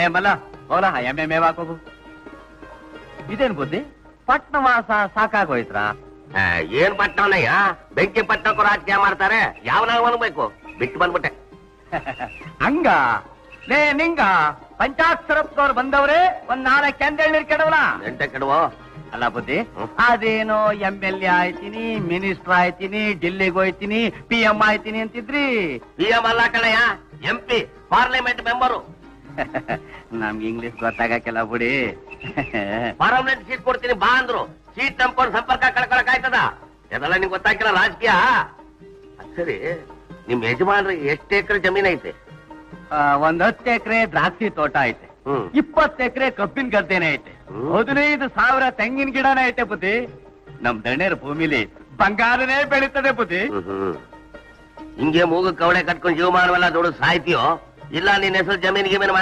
ಏ ಮಲ್ಲ ಹೋಲ ಎಮ್ಮೆ ಮೇವ್ ಹಾಕೋಗು ಇದೇನ್ ಬುದ್ಧಿ? ಪಟ್ನವಾಸ ವಾಸ ಆ, ಏನ್ ಪಟ್ಟಣಯ್ಯ ಬೆಂಕಿ ಪಟ್ಟಕ್ಕೂ ರಾಜಕೀಯ ಮಾಡ್ತಾರೆ. ಯಾವನಾಗ ಅನ್ಬೇಕು ಬಿಟ್ಟು ಬಂದ್ಬಿಟ್ಟೆ. ಹಂಗ ಲೇ ನಿಂಗ ಪಂಚಾಕ್ಷರಪ್ಪನವ್ರು ಬಂದವ್ರೆ ಒಂದ್ ನಾಲ್ಕು ಕೆಂದೇಳ್ ಕೆಡವಲ? ಎಂಟೆ ಕೆಡವೋ? ಅಲ್ಲ ಬುದ್ಧಿ ಅದೇನು ಎಂ ಎಲ್ ಎ ಆಯ್ತೀನಿ ಮಿನಿಸ್ಟರ್ ಆಯ್ತೀನಿ ಡೆಲ್ಲಿಗೆ ಹೋಯ್ತೀನಿ ಪಿ ಎಂ ಆಯ್ತೀನಿ ಅಂತಿದ್ರಿ. ಪಿ ಎಂ ಅಲ್ಲ ಕಣಯ್ಯ ಎಂ ಪಿ ಪಾರ್ಲಿಮೆಂಟ್ ನಮ್ಗೆ ಇಂಗ್ಲಿಷ್ ಗೊತ್ತಾಗಕ್ಕೆಲ್ಲ ಬಿಡಿ. ಪರ್ಮನೆಂಟ್ ಸೀಟ್ ಕೊಡ್ತೀನಿ ಬಾ ಅಂದ್ರು. ಸೀಟ್ ನಂಬ್ಕೊಂಡು ಸಂಪರ್ಕ ಕಳ್ಕೊಳಕ್ ಆಯ್ತದ ಇದೆಲ್ಲ ನಿಂಗೆ ಗೊತ್ತಾಗಿಲ್ಲ ರಾಜಕೀಯ? ಸರಿ. ನಿಮ್ ಯಜಮಾನ್ರಿ ಎಷ್ಟು ಎಕರೆ ಜಮೀನ್ ಐತೆ? ಒಂದ್ ಹತ್ತು ಎಕರೆ ದ್ರಾಕ್ಷಿ ತೋಟ ಐತೆ. ಇಪ್ಪತ್ತು ಎಕರೆ ಕಬ್ಬಿನ ಗದ್ದೆನೆ ಐತೆ. ಹದಿನೈದು ಸಾವಿರ ತೆಂಗಿನ ಗಿಡನೇ ಐತೆ ಬುದ್ಧಿ. ನಮ್ ದಣ್ಯರ ಭೂಮಿಲಿ ಬಂಗಾರನೇ ಬೆಳೀತದೆ ಬುದ್ಧಿ. ಹಿಂಗೆ ಮೂಗು ಕವಳೆ ಕಟ್ಕೊಂಡು ಜೀವಮಾನವೆಲ್ಲ ದೊಡ್ಡ ಸಾಯ್ತೀಯೋ? ಇಲ್ಲ ನಿನ್ನ ಹೆಸರು ಜಮೀನ್ ಗಿಮೀನ್